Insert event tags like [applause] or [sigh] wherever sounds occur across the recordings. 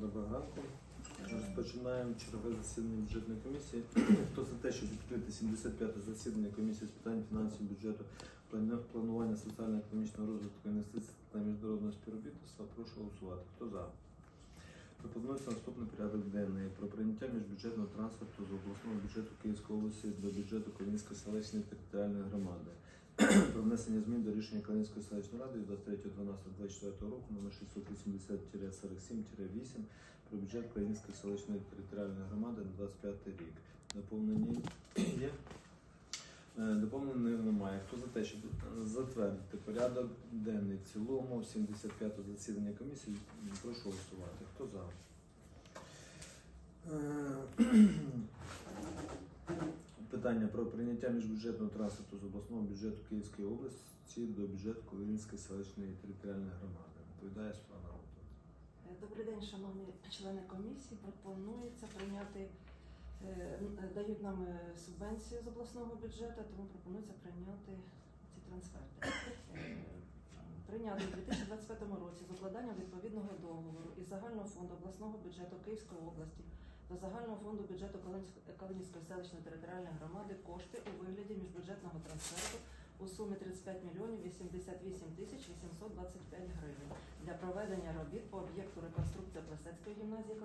Доброго ранку. Розпочинаємо чергове засідання бюджетної комісії. Хто за те, щоб відкрити 75-те засідання комісії з питань фінансів, бюджету, планування соціально-економічного розвитку інвестицій та міжнародного співробітництва, прошу голосувати. Хто за? Пропонується наступний порядок денний про прийняття міжбюджетного трансферту з обласного бюджету Київської області до бюджету Колінської селищної територіальної громади. Про внесення змін до рішення Калинської селищної ради від 23.12.24 року номер 680-47-8 про бюджет Калинської селищної територіальної громади на 25 рік. Доповнення є? Е, Доповнення немає. Хто за те, щоб затвердити порядок денний в цілому 75-го засідання комісії, прошу голосувати. Хто за? Питання про прийняття міжбюджетного транспорту з обласного бюджету Київської області до бюджету Колинської селищної територіальної громади. Відповідає Світлана Антонівна. Е, Добрий день, шановні члени комісії. Пропонується прийняти, е, е, дають нам субвенцію з обласного бюджету, тому пропонується прийняти ці трансферти. Прийняти у 2025 році з укладанням відповідного договору із загального фонду обласного бюджету Київської області до загального фонду бюджету Калинівської селищної територіальної громади кошти у вигляді міжбюджетного трансферту у сумі 35 мільйонів 88 тисяч 825 гривень для проведення робіт по об'єкту реконструкція Плесецької гімназії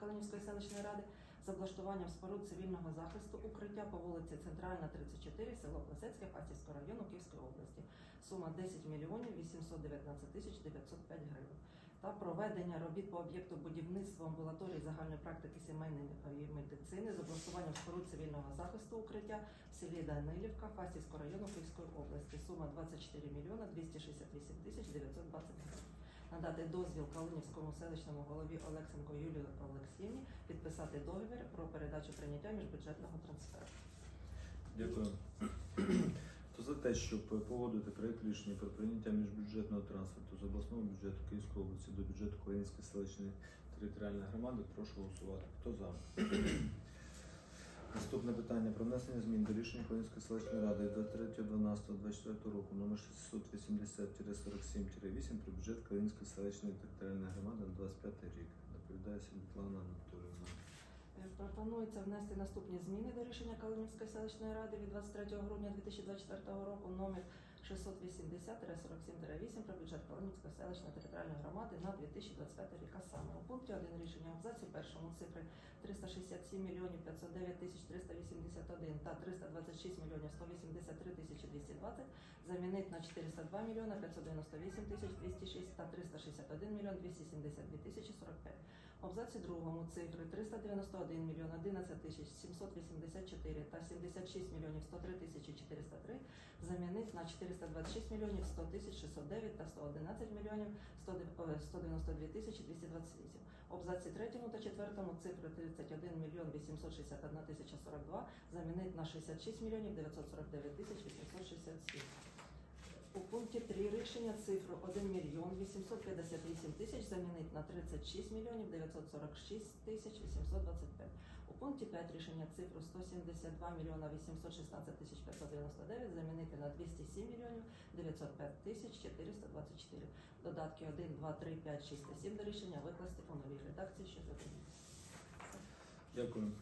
Калинівської- селищної ради з облаштуванням споруд цивільного захисту укриття по вулиці Центральна, 34, село Плесецьке, Фастівського району Київської області. Сума 10 мільйонів 819 тисяч 905 гривень. Та проведення робіт по об'єкту будівництва амбулаторії загальної практики сімейної медицини з облаштуванням споруд цивільного захисту укриття в селі Данилівка Фастівського району Київської області. Сума 24 мільйона 268 тисяч 920 гривень. Надати дозвіл Калинівському селищному голові Олексенко Юлії Олексіївні підписати договір про передачу прийняття міжбюджетного трансферу. Дякую. Хто за те, щоб погодити проєкт рішення про прийняття міжбюджетного трансферту з обласного бюджету Київської області до бюджету Української селищної територіальної громади, прошу голосувати. Хто за? [clears throat] Наступне питання про внесення змін до рішення Української селищної ради 23.12.24 року номер 680-47-8 про бюджет Калинської селищної територіальної громади на 25 рік. Доповідає Світлана Анатолійовна. Пропонується внести наступні зміни до рішення Калинівської селищної ради від 23 грудня 2024 року номер 680-47-8 про бюджет Калинівської селищної територіальної громади на 2025 рік. А саме у пункті 1 рішення абзаці першому цифри 367 мільйонів 509 тисяч 381 та 326 мільйонів 183 тисячі 220 замінити на 402 мільйона 598 тисяч 206 та 361 мільйон 272 тисячі 45. В абзаці другому цифри 391 мільйон 11 тисяч 784 та 76 мільйонів 103 тисячі 403 замінити на 426 мільйонів 100 тисяч 609 та 111 мільйонів 192 тисячі 228. В абзаці третьому та четвертому цифри 31 мільйон 861 тисяча 42 замінити на 66 мільйонів 949 тисяч 867. У пункті 3 рішення цифру 1 мільйон 858 тисяч замінити на 36 мільйонів 946 тисяч 825. У пункті 5 рішення цифру 172 мільйона 816 тисяч 599 замінити на 207 мільйонів 905 тисяч 424. Додатки 1, 2, 3, 5, 6 та 7 до рішення викласти у новій редакції, що запропонується. Дякую.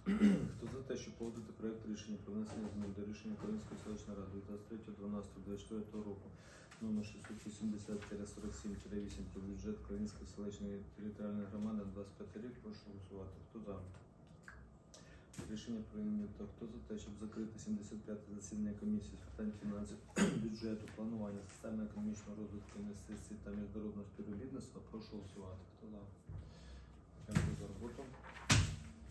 Хто за те, щоб погодити проєкт рішення про внесення змін до рішення Української селищної ради від 23.12.24 року номер 680-47-8 про бюджет Української селищної територіальної громади 25 рік, прошу голосувати. Хто за? Рішення прийнято. Хто за те, щоб закрити 75-те засідання комісії з питань фінансів, [clears throat] бюджету, планування, соціально-економічного розвитку інвестицій та міжнародного співробітництва, прошу голосувати. Хто за? Дякую за роботу.